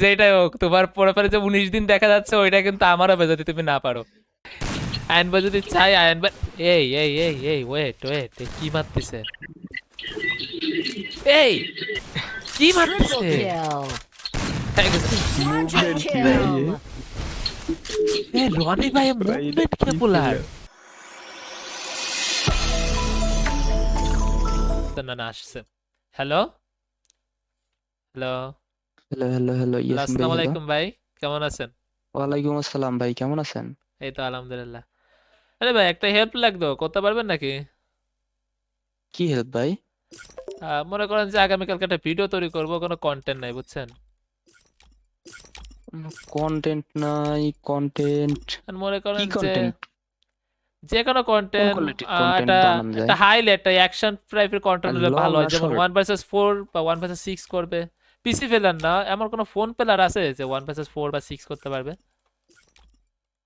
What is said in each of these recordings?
যেটাই হোক, তোমার প্রোফাইলে যে উনিশ দিন দেখা যাচ্ছে, ওইটা কিন্তু আমার হবে তুমি না পারো। আয়ন ভাই যদি চাই আয়ন ভাই এই এই এই এই ওয়েট ওয়েট কি মারতেছে? এই, কি মারতেছে? বলার না না, আসছে। Hello? Hello? Hello hello hello yes আসসালামু আলাইকুম ভাই কেমন আছেন? ওয়ালাইকুম আসসালাম ভাই কেমন আছেন? এই তো আলহামদুলিল্লাহ। আরে ভাই একটা হেল্প লাগতো করতে পারবেন নাকি? কি হেল্প ভাই? মনে করেন যে আগামীকালকে একটা ভিডিও তৈরি করব কোনো কন্টেন্ট নাই বুঝছেন? কন্টেন্ট নাই কন্টেন্ট মনে করেন যে যে কোনো কন্টেন্ট একটা বানানো একটা হাইলে একটা অ্যাকশন টাইপের কন্টেন্ট হলে ভালো হয় যেমন ওয়ান ভার্সেস ফোর বা ওয়ান ভার্সেস সিক্স করবে। পিসি ফেলার না এমন কোনো ফোন পেলার আছে যে ওয়ান ভার্সেস ফোর বা সিক্স করতে পারবে?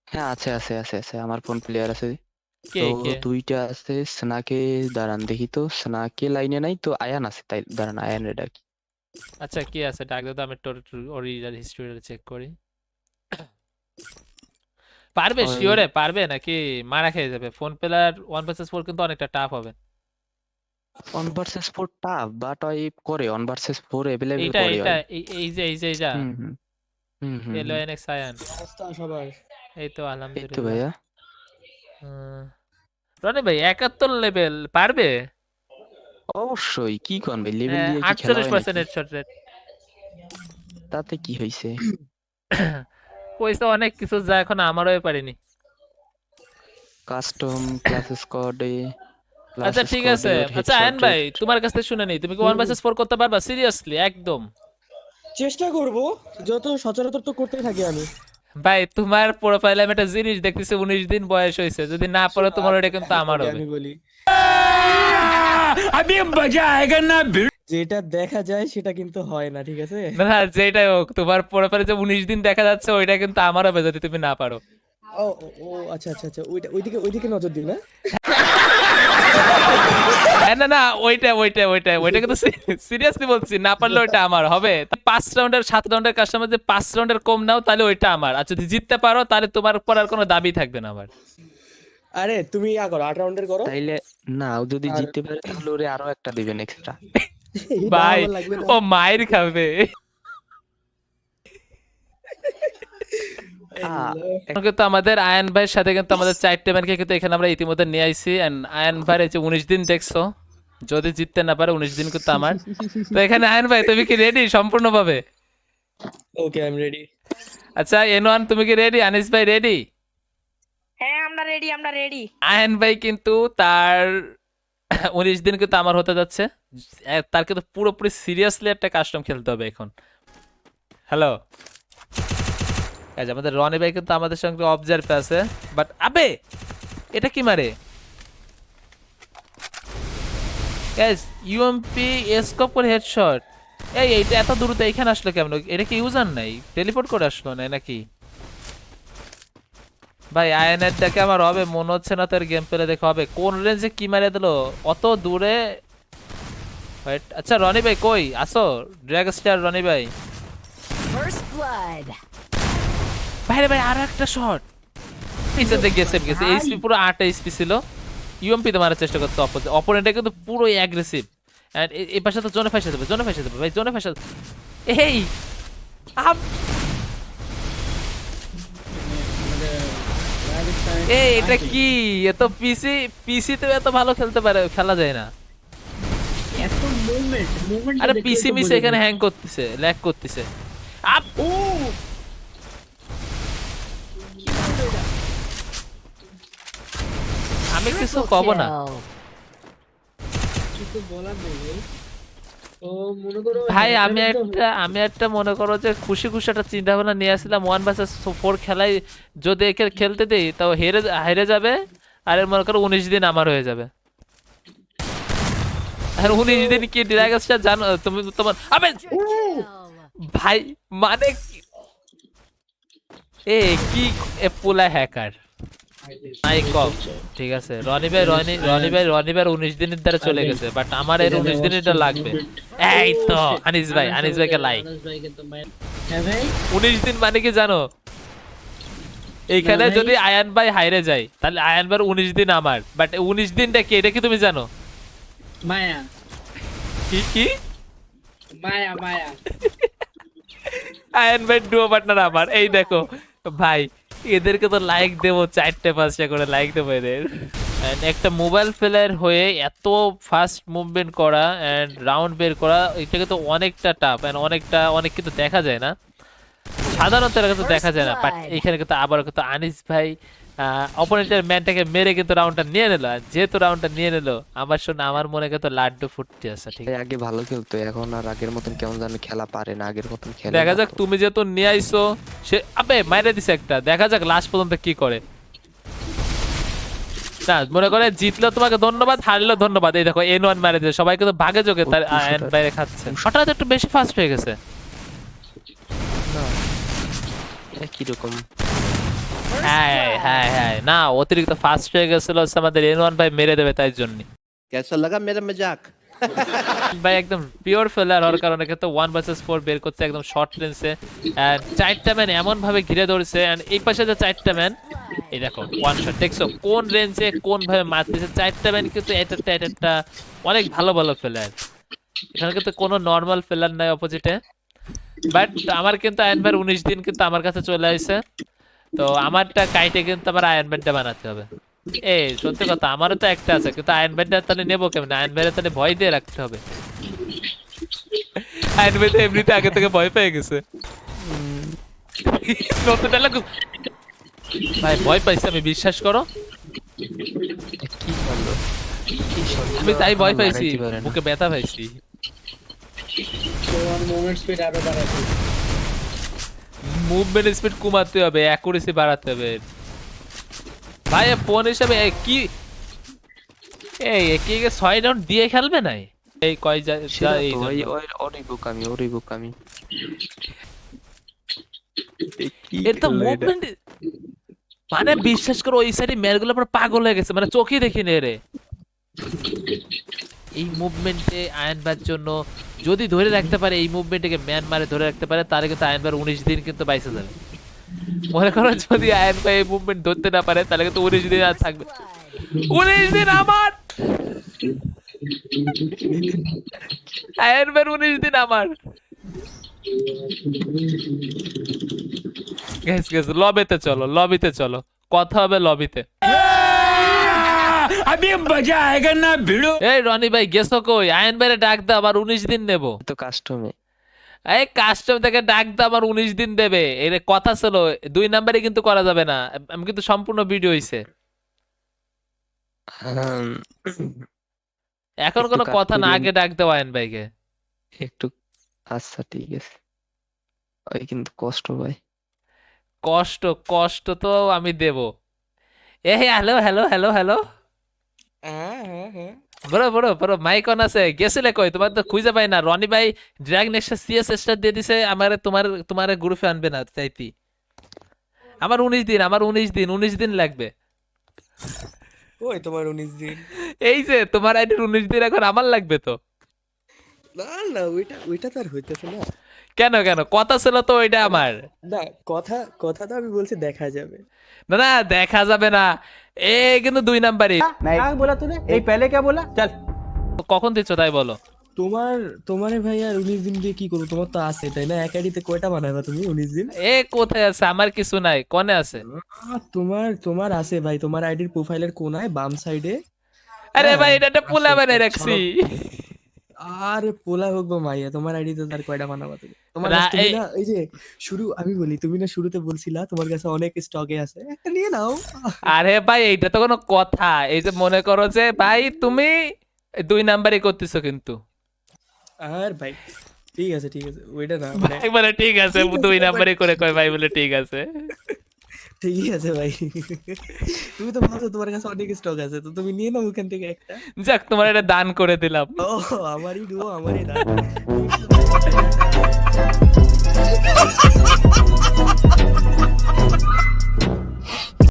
হ্যাঁ আছে আছে আছে আছে আমার ফোন প্লেয়ার আছে। কে তো কে? দুইটা আছে স্নাকে দাঁড়ান দেখি তো স্নাকে লাইনে নাই তো আয়ান আছে তাই দাঁড়ান আয়ান রে ডাকি আচ্ছা কে আছে? ডাক তো আমি তোর অরিজিনাল হিস্ট্রিটা চেক করি। পারবে? শিওরে পারবে নাকি? মারা খেয়ে যাবে। Phone player one versus four কিন্তু অনেকটা টাফ হবে। One versus four tough but ওই করে ওয়ান ভার্সেস ফোর অ্যাভেলেবল এইটা করে ওই। এই এই যে এই যে হুম হুম হুম হুম এলো। এনএক্স আয়ান সবাই। এই তো এই তো ভাইয়া। রনি ভাই একাত্তর লেভেল পারবে? অবশ্যই কি কোন ভাই লেভেল দিয়ে কি খেলা আটচল্লিশ হয় পার্সেন্ট নাকি হেডশট রেট তাতে কি হয়েছে কইছে অনেক কিছু যা এখন আমারও পারিনি। কাস্টম ক্লাস স্কোয়াডে আচ্ছা ঠিক আছে। আচ্ছা আয়ন ভাই তোমার কাছ থেকে শুনে নেই। তুমি কি ওয়ান ভার্সেস ফোর করতে পারবা? সিরিয়াসলি একদম। চেষ্টা করব যত সচরাচর তো করতেই থাকি আমি। ভাই তোমার প্রোফাইলে আমি একটা জিনিস দেখতেছি উনিশ দিন বয়স হয়েছে। যদি না পড়ো তোমার ওটা কিন্তু আমার হবে। আমি বলি যেটা দেখা যায় সেটা কিন্তু হয় না ঠিক আছে? না না যেটাই হোক তোমার প্রোফাইলে যে উনিশ দিন দেখা যাচ্ছে ওইটা কিন্তু আমার হবে যদি তুমি না পারো। ও ও, আচ্ছা আচ্ছা আচ্ছা ওইটা ওইদিকে ওইদিকে নজর দিন না। না না ওইটা ওইটা ওইটা ওইটা কিন্তু সিরিয়াসলি বলছি না পারলে ওইটা আমার হবে? পাঁচ রাউন্ডের সাত রাউন্ডের কাস্টমার যে পাঁচ রাউন্ডের কম নাও তাহলে ওইটা আমার। আর যদি জিততে পারো তাহলে তোমার উপর আর কোনো দাবি থাকবে না আমার। আরে তুমি ইয়া করো আট রাউন্ডের করো। তাইলে না ও যদি জিততে পারে তাহলে ওরে আরও একটা দিবেন এক্সট্রা ভাই। ও মায়ের খাবে। কিন্তু আমাদের আয়ন ভাইয়ের সাথে কিন্তু আমাদের চারটে ম্যানকে কিন্তু এখানে আমরা ইতিমধ্যে নিয়ে আইছি। এন্ড আয়ন ভাইয়ের যে উনিশ দিন দেখছ যদি জিততে না পারে উনিশ দিন কিন্তু আমার। তো এখানে আয়ন ভাই তুমি কি রেডি সম্পূর্ণভাবে? ওকে আই এম রেডি আচ্ছা এনওয়ান তুমি কি রেডি আনিস ভাই রেডি হ্যাঁ আমরা রেডি আমরা রেডি আয়ন ভাই কিন্তু তার উনিশ দিন কিন্তু আমার হতে যাচ্ছে। তার কিন্তু পুরোপুরি সিরিয়াসলি একটা কাস্টম খেলতে হবে এখন। হ্যালো আমাদের রনি ভাই কিন্তু আমাদের সঙ্গে অবজার্ভে আছে বাট আবে, এটা কি মারে? গ্যাস ইউএমপি এসকোপ করে হেডশট এই, এইটা এত দ্রুত আসলো কেমন? এটা কি ইউজার নাই? টেলিপোর্ট করে আসলো না, নাকি? ভাই আয়নের দেখে আমার হবে, মনে হচ্ছে না তোর গেম প্লে দেখে হবে। কোন রেঞ্জে কি মারে দিল? অত দূরে? আচ্ছা রনি ভাই কই? আসো ড্র্যাগ স্টার রনি ভাই। ফার্স্ট ব্লাড ভাই রে ভাই আরও একটা শট। পিছন থেকে গেছে। গেছে এইচপি পুরো আট এইচপি ছিল। ইউএমপি তে মারার চেষ্টা করছে অপোনেন্টে কিন্তু পুরো অ্যাগ্রেসিভ এন্ড এই পাশে তো জোনে ফাঁসে দেবে জোনে ফাঁসে দেবে। ভাই জোনে ফাঁসে এই! আম এই এটা কি? এত পিসি পিসি তে এত ভালো খেলতে পারে খেলা যায় না। এত মুভমেন্ট মুভমেন্ট আরে পিসি মিসে এখানে হ্যাং করতেছে ল্যাগ করতেছে। আপ ও আমি কিছু কব না। কিছু বলার নেই। ভাই। ও মনে করো ভাই আমি একটা আমি একটা মনে করো যে খুশি খুশি একটা চিন্তা ভাবনা নিয়ে আসছিলাম। ওয়ান ভার্সেস ফোর খেলায় যদি একে খেলতে দেই তাও হেরে হেরে যাবে। আর এর মনে করো উনিশ দিন আমার হয়ে যাবে। আর উনিশ দিন কি ডিরাগাসটা জানো তুমি তোমার আবে ভাই মানে কি- এ কি পোলা হ্যাকার ঠিক আছে। রনি ভাই রনি রনি ভাই রনি ভাই উনিশ দিনের দ্বারা চলে গেছে বাট আমার এর উনিশ দিনেরটা লাগবে। এই তো আনিস ভাই আনিস ভাইকে লাইক উনিশ দিন মানে কি জানো? এইখানে যদি আয়ান ভাই হাইরে যায় তাহলে আয়ান ভাই উনিশ দিন আমার বাট উনিশ দিনটা কি এটা কি তুমি জানো? মায়া। কি কি? মায়া মায়া। আয়ান ভাই ডুও পার্টনার আমার এই দেখো ভাই। এদেরকে তো লাইক দেবো চারটে পাঁচটা করে লাইক দেবো এদের। অ্যান্ড একটা মোবাইল ফেলার হয়ে এত ফাস্ট মুভমেন্ট করা অ্যান্ড রাউন্ড বের করা এটাকে তো অনেকটা টাফ অ্যান্ড অনেকটা অনেক কিন্তু দেখা যায় না। সাধারণত এটা কিন্তু দেখা যায় না বাট এখানে কিন্তু আবার কিন্তু আনিস ভাই অপোনেন্টের ম্যানটাকে মেরে কিন্তু রাউন্ডটা নিয়ে নিল। আর যেহেতু রাউন্ডটা নিয়ে নিল আমার শুনে আমার মনে কিন্তু লাড্ডু ফুটতে আছে ঠিক আছে? আগে ভালো খেলতো এখন আর আগের মতন কেমন জানি খেলা পারে না আগের মতন খেলে দেখা যাক তুমি যেহেতু নিয়ে আইছো সে আবে মাইরে দিছে একটা। দেখা যাক লাস্ট পর্যন্ত কি করে। না মনে করে জিতলে তোমাকে ধন্যবাদ হারলে ধন্যবাদ। এই দেখো এন ওয়ান মারে দিয়েছে সবাই কিন্তু ভাগে যোগে তার বাইরে খাচ্ছে। হঠাৎ একটু বেশি ফাস্ট হয়ে গেছে। না কীরকম হ্যাঁ হ্যাঁ হ্যাঁ। না অতিরিক্ত ফাস্ট হয়ে গেছিল আমাদের এন ওয়ান ভাই মেরে দেবে তাই জন্য। লাগা মজাক? ভাই একদম পিওর ফেলার হওয়ার কারণে কিন্তু ওয়ান ভার্সেস ফোর বের একদম শর্ট রেঞ্জে চারটা ম্যান এমন ভাবে ঘিরে এই পাশে যে চারটা ম্যান এই দেখো ওয়ান শট দেখছ কোন রেঞ্জে কোন ভাবে মারতেছে? চারটা ম্যান কিন্তু এটা একটা অনেক ভালো ভালো ফেলার এখানে কিন্তু কোনো নর্মাল ফেলার নাই অপোজিটে বাট আমার কিন্তু আয়নবার উনিশ দিন কিন্তু আমার কাছে চলে আসে তো আমারটা কাইটে কিন্তু আমার আয়ন ব্যান্ডটা বানাতে হবে। এ সত্যি কথা আমারও তো একটা আছে কিন্তু আয়ন ব্যান্ডটা তাহলে নেব কেমন? আয়ন ব্যান্ডের তাহলে ভয় দিয়ে রাখতে হবে। আয়ন ব্যান্ড এমনিতে আগে থেকে ভয় পেয়ে গেছে। নতুন ভাই ভয় পাইছি আমি বিশ্বাস করো। কি করল আমি তাই ভয় পাইছি। বুকে ব্যথা পাইছি। স্পিড আরও মুভমেন্ট স্পিড কমাতে হবে অ্যাকুরেসি বাড়াতে হবে। ভাই ফোন হিসাবে কি? এই এ কি একে ছয় রাউন্ড দিয়ে খেলবে নাই? এই কয় যা এই ওই- বোকামি ওরই বোকামি। এ এর তো এটা? মুভমেন্ট মানে বিশ্বাস করো ওই সাইডে ম্যানগুলো পুরো পাগল হয়ে গেছে মানে চোখে দেখি নে রে এই মুভমেন্টে আয়নবার জন্য যদি ধরে রাখতে পারে, এই মুভমেন্টকে ম্যান মারে ধরে রাখতে পারে, তাহলে কিন্তু আয়নবার উনিশ দিন কিন্তু বাইসে যাবে মনে করো যদি আয়ন ভাই এই মুভমেন্ট ধরতে না পারে, তাহলে কিন্তু উনিশ দিন আর থাকবে। উনিশ দিন আমার! আয়নবার উনিশ দিন আমার! গেস গেস লবিতে চলো লবিতে চলো। কথা হবে লবিতে এই রনি ভাই গেছো কই? আয়ন ভাইরে ডাক দে আবার উনিশ দিন নেব। তো কাস্টমে এই কাস্টম থেকে ডাক দে আবার উনিশ দিন দেবে। এর কথা ছিল দুই নাম্বারে কিন্তু করা যাবে না। আমি কিন্তু সম্পূর্ণ ভিডিও হইছে। এখন কোনো কথা না আগে ডাক দেওয়া আয়ন ভাইকে। একটু আচ্ছা ঠিক আছে। ওই কিন্তু কষ্ট ভাই। কষ্ট কষ্ট তো আমি দেব। এ হ্যালো হ্যালো হ্যালো হ্যালো। হ্যাঁ হ্যাঁ হ্যাঁ বড় বড় বড় মাইক অন আছে। গেছিলে কই? তোমার তো খুঁজে পাই না। রনি ভাই নেক্সট সিএস স্টার দিয়ে দিছে আমারে তোমার তোমার গ্রুপে আনবে না চাইতি। আমার উনিশ দিন আমার উনিশ দিন উনিশ দিন লাগবে। ওই তোমার উনিশ দিন? এই যে তোমার আইডির উনিশ দিন এখন আমার লাগবে তো। না না ওইটা ওইটা তো আর হইতেছে না। কেন কেন? কথা ছিল তো ওইটা আমার। না কথা কথা তো আমি বলছি দেখা যাবে। না না দেখা যাবে না। এ কিন্তু দুই নাম্বারই क्या बोला तूने ये पहले क्या बोला चल কখন দিচ্ছ তাই বলো তোমার তোমারে ভাই আর উনিশ দিন দিয়ে কি করবো তোমার তো আছে তাই না এক আইডিতে কয়টা বানাবা তুমি উনিশ দিন এ কোথায় আছে আমার কিছু নাই কনে আছে আহ, তোমার তোমার আছে ভাই তোমার আইডির প্রোফাইলের কোনায় বাম সাইডে আরে ভাই এটা একটা পোলা বানাই রাখছি আর পোলা হোক বা মাইয়া তোমার আইডিতে তার কয়টা বানাবা তুমি তোমার এই- না এই যে শুরু আমি বলি তুমি না শুরুতে বলছিলা তোমার কাছে অনেক স্টকে আছে একটা নিয়ে নাও। আরে ভাই এইটা তো কোনো কথা। এই যে মনে করো যে ভাই তুমি দুই নাম্বারই করতেছো কিন্তু। আর ভাই ঠিক আছে ঠিক আছে ওইটা না মানে ভাই বলে ঠিক আছে দুই নাম্বারই করে কয় ভাই বলে ঠিক আছে। ঠিকই আছে ভাই। তুমি তো বলছো তোমার কাছে অনেক স্টক আছে তো তুমি নিয়ে নাও ওখান থেকে একটা। যাক তোমার এটা দান করে দিলাম। ও আমারই ডুও আমারই দান।